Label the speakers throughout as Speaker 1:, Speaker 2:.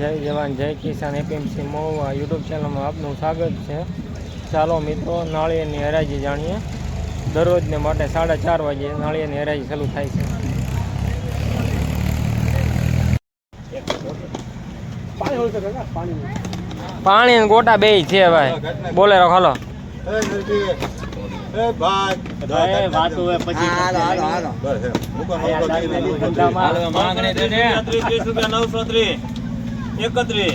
Speaker 1: જય જવાન જય કિસાન APMC Mahuva YouTube ચેનલમાં આપનું સ્વાગત છે. ચાલો મિત્રો નાળિયેરની હરાજી જાણીએ. દરરોજને માટે સાડા ચાર વાગે નાળિયેરની હરાજી ચાલુ થાય છે. પાણી ગોટા બે છે ભાઈ. બોલેરો ખાલો
Speaker 2: નવસો ત્રીસ. એકત્રીસ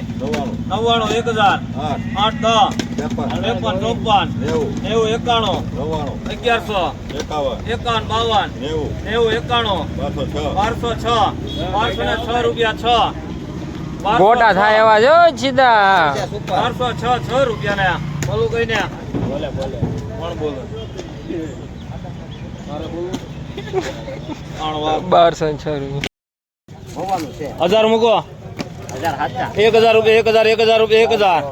Speaker 2: નવ્વાણું. એક હજાર આઠ. દસ ત્રેપન. ચોપન નેવું. એકાણું અગિયારસો એકાવન. બાવન નેવું. એકાણું બારસો છ. બારસો ને છ રૂપિયા છ.
Speaker 1: ગોટા થાય એવા જો સીધા.
Speaker 2: બારસો છ છ રૂપિયા ને બોલું કઈ ને? બોલે બોલે કોણ બોલે? ત્રણ
Speaker 1: બારસો છ રૂપિયા.
Speaker 2: હજાર મૂકો. એક હજાર રૂપિયા એક હજાર એક હજાર રૂપિયા એક હજાર.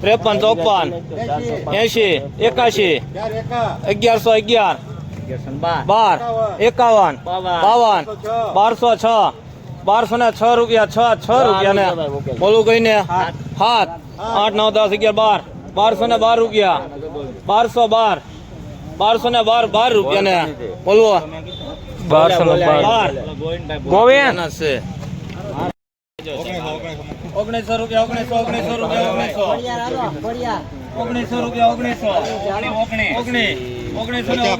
Speaker 2: ત્રેપન ચોપન એસી એકાશી અગિયારસો અગિયાર બાર. એકાવન બાવન. બારસો છ બારસો ને છ રૂપિયા છ છ રૂપિયા ને બોલું કઈ ને સાત આઠ નવ દસ અગિયાર બાર. બારસો ને બાર રૂપિયા. બારસો બાર. બારસો ને બાર બાર રૂપિયા ને બોલવો
Speaker 1: બારસો ને બાર.
Speaker 2: બાર.
Speaker 1: ગોવિંદ.
Speaker 2: છે. ઓગણીસો રૂપિયા ઓગણીસો ઓગણીસો રૂપિયા ઓગણીસો. ઓગણીસો રૂપિયા ઓગણીસો. ઓગણીસ ઓગણીસો ને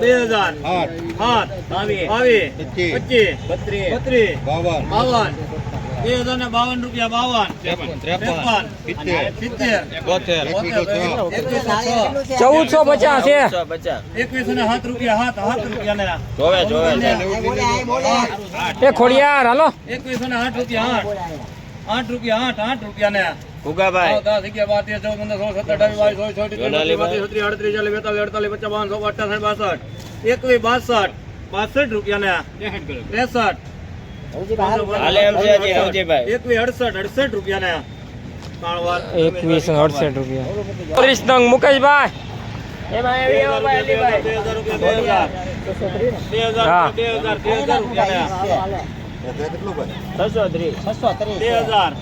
Speaker 2: બે હજાર. આઠ. બાવીસ. પચીસ. બત્રીસ. બાવન. બે હજાર ને બાવન રૂપિયા બાવન. ત્રેપન સિત્તેર.
Speaker 1: ચૌદસો પચાસ
Speaker 2: એકવીસો ને સાત રૂપિયા સાત સાત રૂપિયા ને
Speaker 1: એ ખોડિયાર હાલો.
Speaker 2: એકવીસો ને આઠ રૂપિયા આઠ આઠ રૂપિયા આઠ આઠ રૂપિયા ને.
Speaker 3: ભૂગાભાઈ
Speaker 2: દસ અગિયાર બાર તેર ચૌદ પંદર સોળ સત્તર અઢાર બાવીસ ચોવીસ ચોવીસ બત્રીસ ત્રીસ અડત્રીસ ચાલીસ બેતાલીસ અડતાલીસ પચાસ બાવન સો બાસઠ. એકવીસ બાસઠ. બાસઠ રૂપિયા ને. ત્રેસઠ. એકવીસ અડસઠ રૂપિયા.
Speaker 1: ત્રીસ નંગ મુકેશભાઈ.
Speaker 2: બે હજાર બે હજાર બે હજાર. બે હજાર
Speaker 1: હા.
Speaker 2: બે હજાર બે હજાર રૂપિયા
Speaker 3: છસો ત્રીસ.
Speaker 2: ને બે હજાર.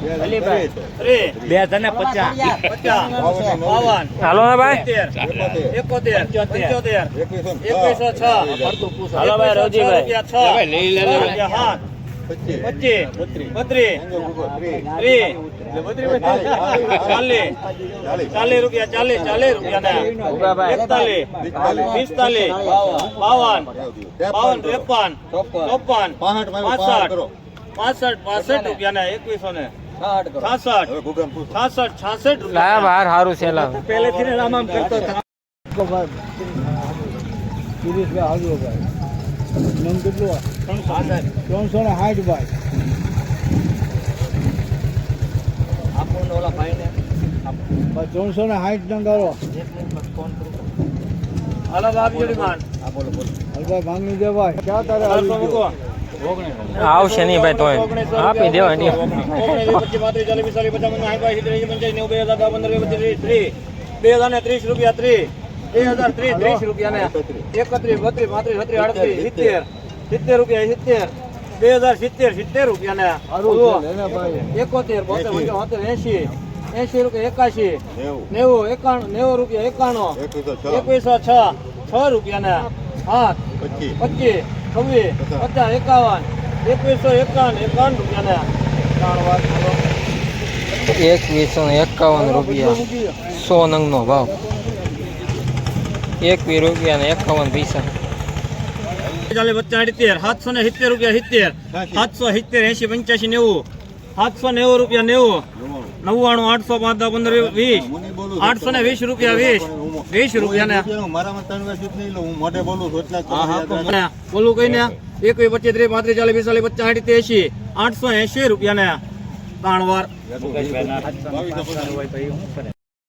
Speaker 2: ત્રીસ.
Speaker 3: બે હજાર ને પચાસ.
Speaker 2: પચાસ. બાવન.
Speaker 1: હાલો ને ભાઈ.
Speaker 2: એકોતેર. પંચોતેર. એકવીસો છ.
Speaker 3: હાલો ભાઈ, રવજીભાઈ.
Speaker 2: રૂપિયા છ. પચીસ ચાલીસ ચાલીસ ચાલીસ. એકતાલીસ પિસ્તાલીસ બાવન બાવન ત્રેપન ચોપન પાસઠ પાસઠ પાસઠ રૂપિયા ને એકવીસો ને છાસઠ છાસઠ રૂપિયા પહેલેથી ને આમ કરતો હતો.
Speaker 4: ત્રણસો ને સાઠ ભાઈ ત્રણસો ને સાઠ નંગ કરો
Speaker 2: હાલો બાપ જોડીમાન.
Speaker 4: હલભાઈ ભાંગી દે ભાઈ ક્યાં તારે?
Speaker 1: આવશે નહીં ભાઈ તોય આપી દેવા નહીં.
Speaker 2: બે હજાર ને ત્રીસ રૂપિયા ત્રીસ બે હજાર ત્રીસ ત્રીસ રૂપિયા ને એકત્રીસ બત્રીસ પાંત્રીસ છત્રીસ અડત્રીસ સિત્તેર સિત્તેર રૂપિયા સિત્તેર. બે હજાર સિત્તેર સિત્તેર રૂપિયા ને એકોતેર બોતેર એસી એસી રૂપિયા એકાશી. નેવું. એકાણું નેવું રૂપિયા એકાણું. એકવીસો છ. છ. રૂપિયા ને આઠ પચીસ. છવ્વીસ પચાસ. એકાવન. એકવીસો એકાવન એકાવન રૂપિયા ને.
Speaker 1: એકવીસો એકાવન રૂપિયા. સો નંગનો ભાવ. એકવીસ રૂપિયા ને એકાવન પૈસા.
Speaker 2: ચાલીસ બચ્ચા સિત્તેર સાતસો ને સિત્તેર રૂપિયા સિત્તેર સાતસો સિત્તેર એસી પંચ્યાસી નેવું. સાતસો નેવું રૂપિયા નેવું. નવ્વાણું આઠસો પાંચ દસ પંદર વીસ. આઠસો ને વીસ રૂપિયા વીસ. વીસ રૂપિયા ને. બોલું. કઈ ને. એકવીસ પચીસ ત્રીસ પાંત્રીસ ચાલીસ પિસ્તાલીસ પચાસ સાઠ એસી આઠસો એસી રૂપિયા ને. ત્રણ વાર.